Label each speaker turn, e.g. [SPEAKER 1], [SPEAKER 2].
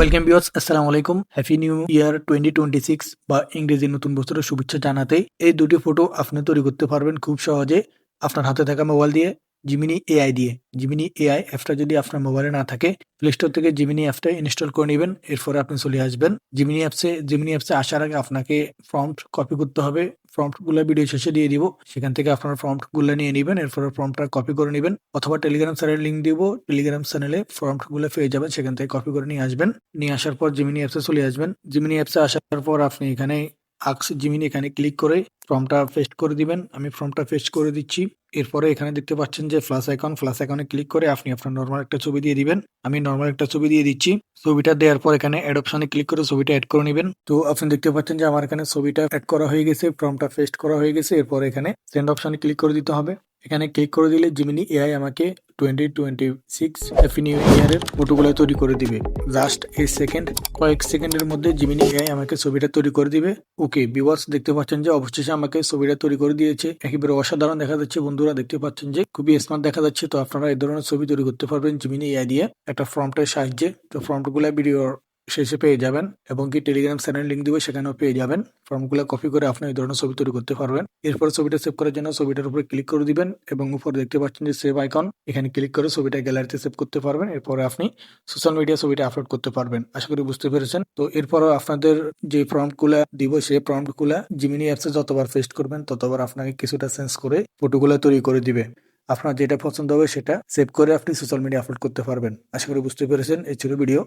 [SPEAKER 1] Welcome বিওস আসসালামু আলাইকুম happy new year twenty twenty six বা ইংরেজি নতুন বছরের শুভেচ্ছা জানাতে এই দুটি ফটো আপনি তৈরি করতে পারবেন খুব সহজে। আপনার হাতে থাকা মোবাইল দিয়ে জিমিনি এআই দিয়ে। জিমিনি এআই অ্যাপটা যদি আপনার মোবাইলে না থাকে প্লে স্টোর থেকে জিমিনি অ্যাপটা ইনস্টল করে নেবেন, এরপরে আপনি চলে আসবেন। জিমিনি অ্যাপসে জিমিনি অ্যাপসে আসার আগে আপনাকে ফর্মট কপি করতে হবে। ফর্মটগুলো ভিডিও শেষে দিয়ে দিব। সেখান থেকে আপনার ফর্মটগুলো নিয়ে নেবেন, এরপরে ফর্মটা কপি করে নেবেন। অথবা টেলিগ্রাম চ্যানেলের লিঙ্ক দিব। টেলিগ্রাম চ্যানেলে ফর্মটগুলো পেয়ে যাবেন, সেখান থেকে কপি করে নিয়ে আসবেন। নিয়ে আসার পর জিমিনি অ্যাপসে চলে আসবেন। জিমিনি অ্যাপসে আসার পর আপনি এখানে আক্স জিমিনি এখানে ক্লিক করে ফর্মটা পেস্ট করে দিবেন। আমি ফর্মটা পেস্ট করে দিচ্ছি। এরপরে এখানে দেখতে পাচ্ছেন যে ফ্লাস আইকন ফ্লাস আইকনে ক্লিক করে আপনি আপনার নর্মাল একটা ছবি দিয়ে দিবেন। আমি নর্মাল একটা ছবি দিয়ে দিচ্ছি। ছবিটা দেওয়ার পর এখানে অ্যাড অপশনে ক্লিক করে ছবিটা অ্যাড করে নেবেন। তো আপনি দেখতে পাচ্ছেন যে আমার এখানে ছবিটা অ্যাড করা হয়ে গেছে, ফর্মটা পেস্ট করা হয়ে গেছে। এরপর এখানে সেন্ড অপশনে ক্লিক করে দিতে হবে। এখানে ক্লিক করে দিলে জিমিনি এআই আমাকে twenty twenty six happy new ইয়ারের ফটোগুলো তৈরি করে দিবে। জাস্ট এই সেকেন্ড কয়েক সেকেন্ডের মধ্যে জিমিনি এআই আমাকে ছবিটা তৈরি করে দিবে। ওকে বিওয়ার্স দেখতে পাচ্ছেন যে অবশেষে আমাকে ছবিটা তৈরি করে দিয়েছে। একেবারে অসাধারণ দেখা যাচ্ছে বন্ধুরা, দেখতে পাচ্ছেন যে খুবই স্মার্ট দেখা যাচ্ছে। তো আপনারা এই ধরনের ছবি তৈরি করতে পারবেন জিমিনি এআই দিয়ে একটা ফর্মটার সাহায্যে। তো ফর্মটগুলো ভিডিও শেষে পেয়ে যাবেন এবং কি টেলিগ্রাম চ্যানেল লিঙ্ক দিবে সেখানেও পেয়ে যাবেন। ফর্মগুলো কপি করে আপনি এই ধরনের ছবি তৈরি করতে পারবেন। এরপর ছবিটা সেভ করার জন্য ছবিটার উপরে ক্লিক করে দিবেন এবং উপরে দেখতে পাচ্ছেন যে সেভ আইকন এখানে ক্লিক করে ছবিটা গ্যালারিতে সেভ করতে পারবেন। এরপরে আপনি সোশ্যাল মিডিয়া ছবিটা আপলোড করতে পারবেন। আশা করি বুঝতে পেরেছেন। তো এরপরও আপনাদের যে প্রম্পটগুলো দিব সেই প্রম্পটগুলো জিমিনি অ্যাপসে যতবার পেস্ট করবেন, ততবার আপনাকে কিছুটা চেঞ্জ করে ফটোগুলো তৈরি করে দিবে। আপনার যেটা পছন্দ হবে সেটা সেভ করে আপনি সোশ্যাল মিডিয়া আপলোড করতে পারবেন। আশা করি বুঝতে পেরেছেন। এই ছিল ভিডিও